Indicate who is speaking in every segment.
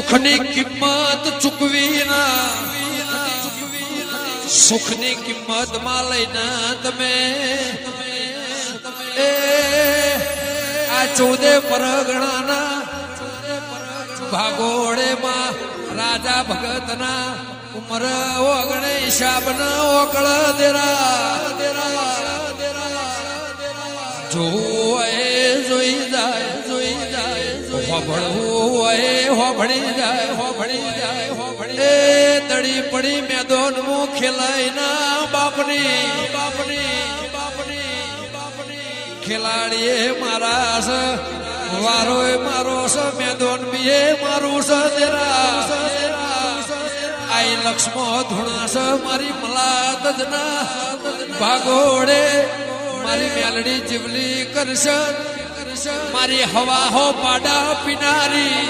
Speaker 1: દુઃખની કિંમત ચૂકવી ના. સુખની કિંમતમાં લઈને તમે આ ચૌદે પરગણાના ભાગોળે માં રાજા ભગતના ઉમર ઓગણે હિસાબના ઓકળ દેરા. જોઈ હોભળવું હોય હોભળી જાય હોભળી જાય હોભળી એ દડી પડી મેદોન મું ખેલાય ના બાપની. બાપની બાપની બાપની ખેલાડીએ મારા છે વારોય મારો છે મેદોન બીએ મારું છે તેરા આઈ લક્ષ્મો ધૂણા છે મારી મલાત ભાગોડે મારી મેલડી જીવલી કરશે. મારી હવા હો પાડા પીનારી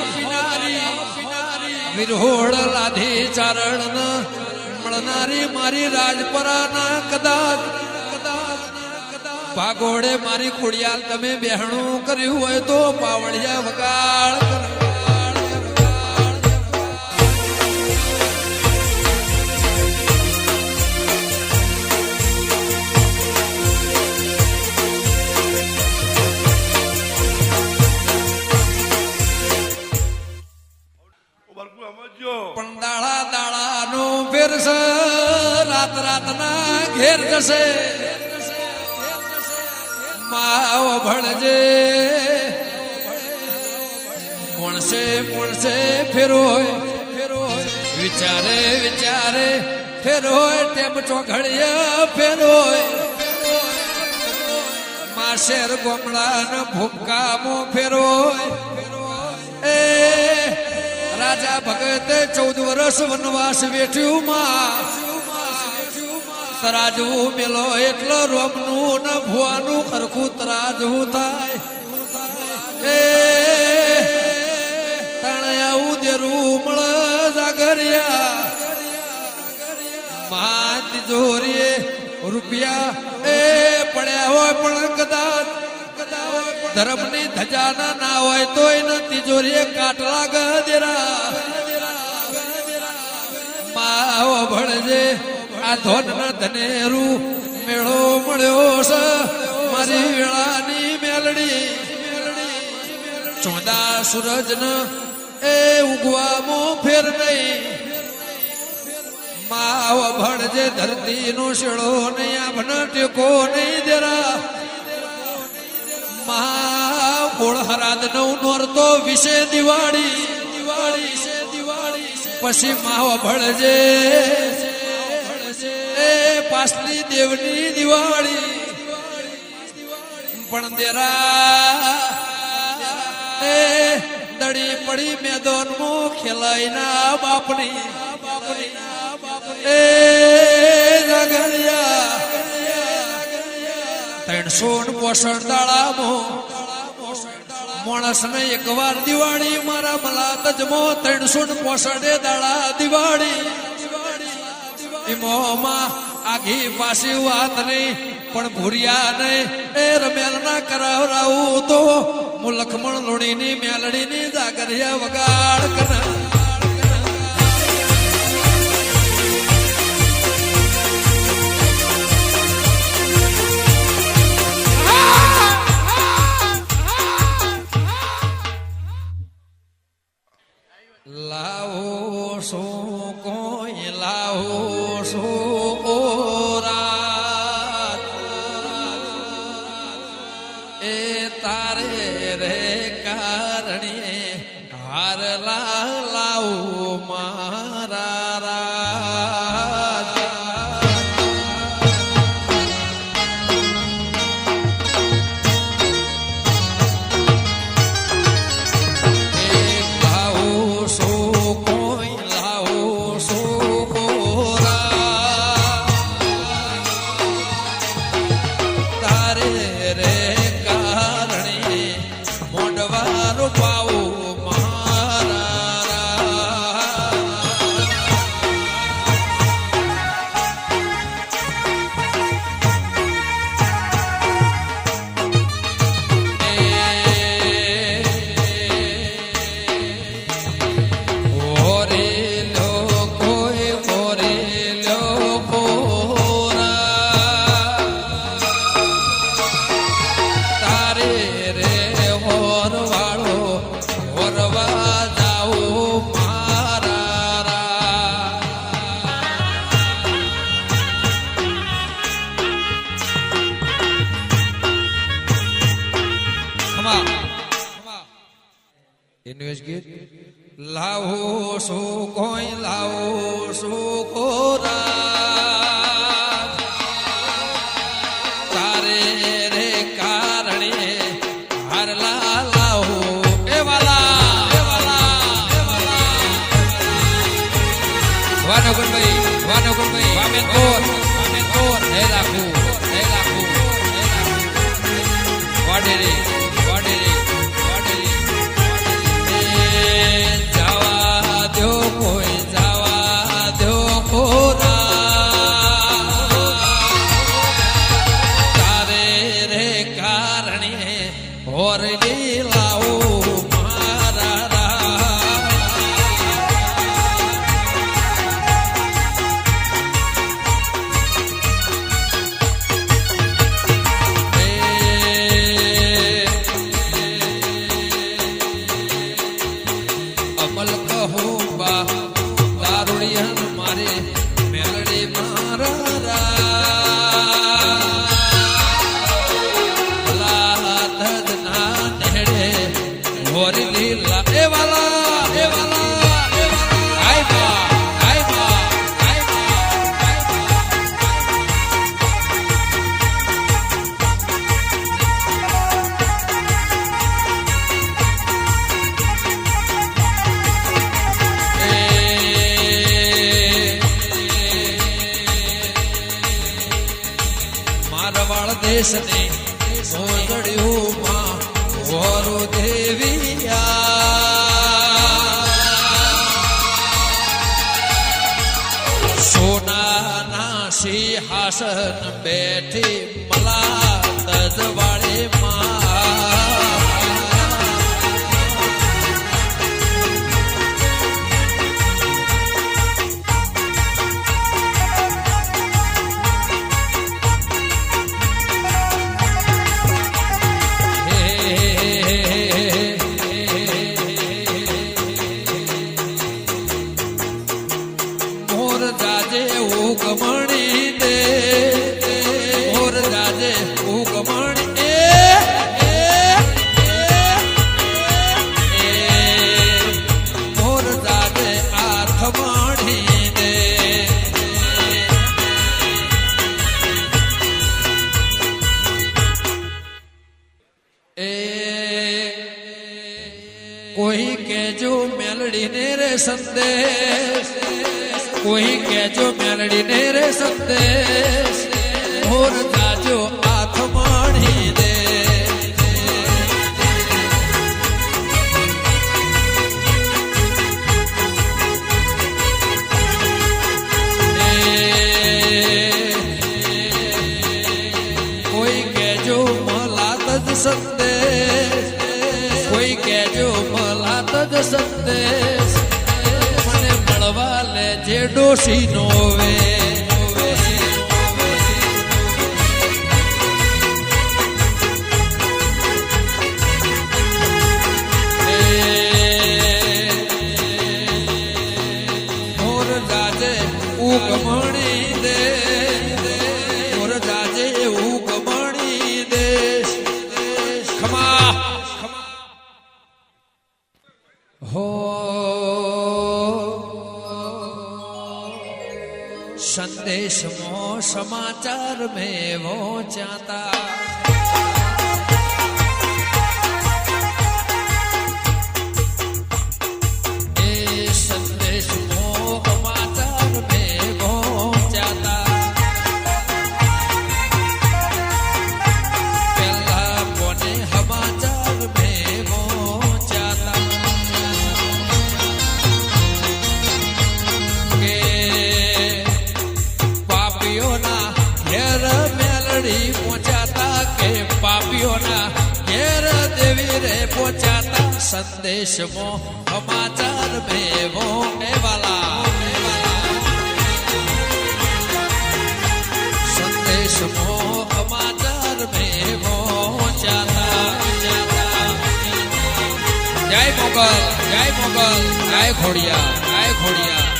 Speaker 1: વિરહોળ લાધી ચારણ મળનારી મારી રાજપરાના કદાચ ભાગોડે મારી ખોડિયાલ તમે બેહણું કર્યું હોય તો પાવડિયા વગાડ
Speaker 2: બરકુ
Speaker 1: ફેર છે રાત રાતના ઘેર જશે. માવ ભણજે કોણસે કોણસે ફેરો ફેરોય વિચારે વિચારે ફેરોય ટેમ ચોઘડિયા ફેરોય માશેર ગોમડા ન ભૂમકામો ફેરોય એ રાજા ભગત ચૌદ વર્ષ વનવાસ વેઠ્યું તરાજવું મેલો એટલો રોમનું ન ભુવાનું ખરખું તરાજવું થાય. એ, તણે આવું દેરું મળ રૂપિયા એ પડ્યા હોય પણ કદાચ, ધર્મની ધજાના ના હોય તોય ન તિજોરીએ કાટલા ગદેરા માવો ભણજે. આ ધોન ના ધનેરું મેળો મળ્યો છે. મારી વેળાની મેલડી. ચોદા સૂરજ ન એ ઉગવામાં ફેર નહીં. માવ ભણજે ધરતી નો શેળો નહીં, આભન ટેકો નહીં દેરા. મા મૂળ હરાદ નવ નોરતો વિશે દિવાળી દિવાળી. પછી માવ ભળજે. એ પાસલી દેવની દિવાળી. પણ દેરા, એ દડી પડી મેદોન મો ખેલાઈ ના બાપની. એ ત્રણસો પોષણ માણસ ને એક વાર દિવાળી મારા મલા તજમો ત્રણસો પોષણે દાડા દિવાળી. મોમાં આઘી પાછી વાત નહીં, પણ ભૂરિયા નહીં એ રમેલ ના કરાવરાવું તો હું લખમણ લોણીની મેલડીની જાગરિયા વગાડ કરા. ને મોજડ્યું માં વરો દેવિયા. સોનાના સિંહાસન બેઠી એ કોઈ કેજો મેલડીને રે સંદેશ. કોઈ કેજો મેલડીને રે સંદેશ. ભોર જાજો સંદેશ મને મળવા લે જે ડોશી નો વેશ. હો સંદેશ મો સમાચાર મેં વોચાતા देश मो समाचार में वो वाला संदेश मो समाचार में वो जाता जय मोगल जय मोगल जय घोड़िया जय घोड़िया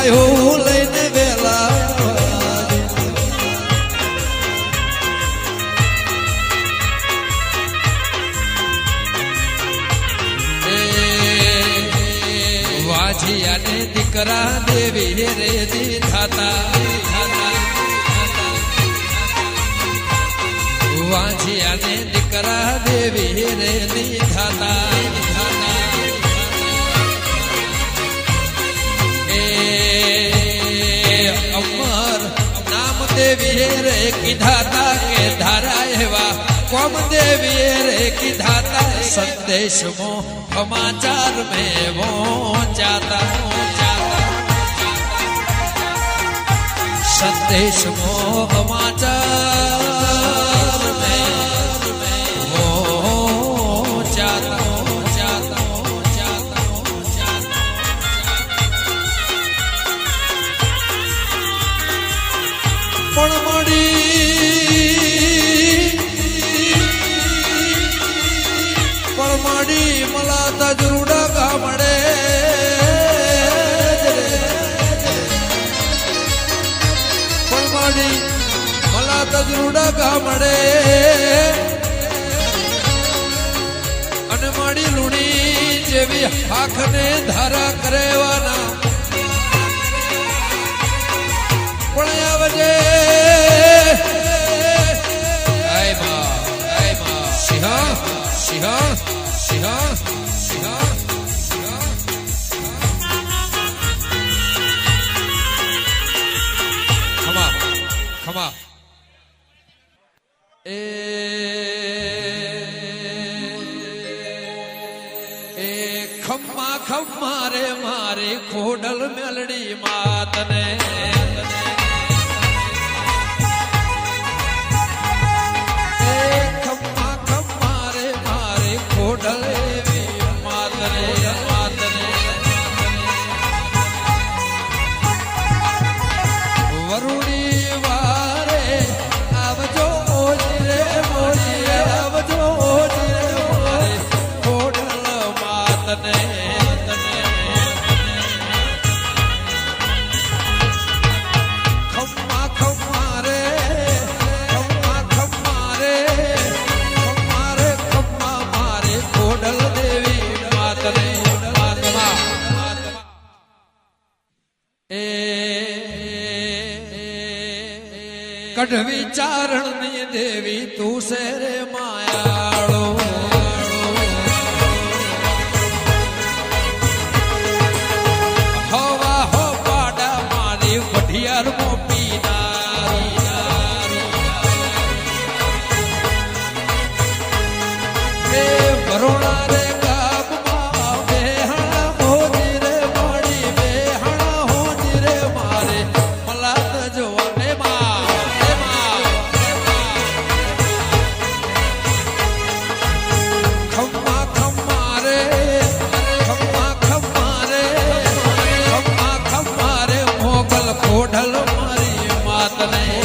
Speaker 1: ગાયો લઈને વેલા. વાજિયાને દીકરા દેવી રે દીધાતા વાંજિયાને દીકરા દેવી રે દીધાતા નામ દેવી રે કીધાતા કે ધારા એવા. કોમ દેવીએ રે કીધાતા સંદેશ મો સમાચાર મેં પહોંચાતા સંદેશ મો સમાચાર. ગામડે અને માડી લુણી જેવી હાખને ધારા કરેવાના. પણ આવજે. સિંહ સિંહ સિંહ. માતને કઢવી ચારણની દેવી તું શેરે માયાળો. હવા હો પાડા મારી વઢિયાર મોપી बात नहीं